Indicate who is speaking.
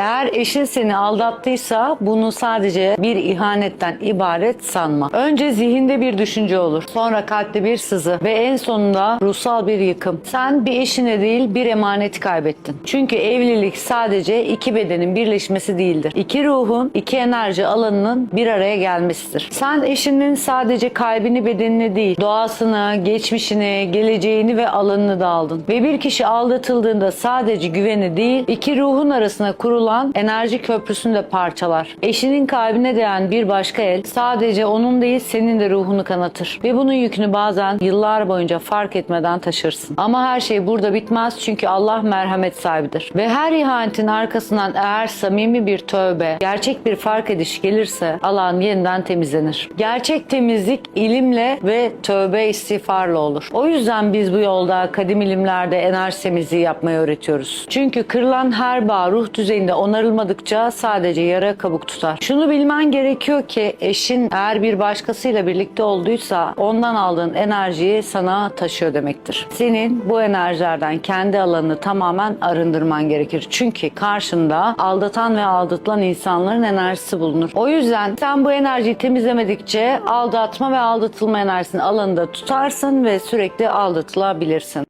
Speaker 1: Eğer eşin seni aldattıysa bunu sadece bir ihanetten ibaret sanma. Önce zihinde bir düşünce olur. Sonra kalpte bir sızı ve en sonunda ruhsal bir yıkım. Sen bir eşine değil bir emaneti kaybettin. Çünkü evlilik sadece iki bedenin birleşmesi değildir. İki ruhun, iki enerji alanının bir araya gelmesidir. Sen eşinin sadece kalbini, bedenini değil, doğasını, geçmişini, geleceğini ve alanını da aldın. Ve bir kişi aldatıldığında sadece güveni değil, iki ruhun arasına kurulan enerji köprüsünü de parçalar. Eşinin kalbine değen bir başka el sadece onun değil senin de ruhunu kanatır. Ve bunun yükünü bazen yıllar boyunca fark etmeden taşırsın. Ama her şey burada bitmez çünkü Allah merhamet sahibidir. Ve her ihanetin arkasından eğer samimi bir tövbe, gerçek bir fark ediş gelirse alan yeniden temizlenir. Gerçek temizlik ilimle ve tövbe istiğfarla olur. O yüzden biz bu yolda kadim ilimlerde enerji temizliği yapmayı öğretiyoruz. Çünkü kırılan her bağ ruh düzeyinde onarılmadıkça sadece yara kabuk tutar. Şunu bilmen gerekiyor ki eşin eğer bir başkasıyla birlikte olduysa ondan aldığın enerjiyi sana taşıyor demektir. Senin bu enerjilerden kendi alanını tamamen arındırman gerekir. Çünkü karşında aldatan ve aldatılan insanların enerjisi bulunur. O yüzden sen bu enerjiyi temizlemedikçe aldatma ve aldatılma enerjisini alanında tutarsın ve sürekli aldatılabilirsin.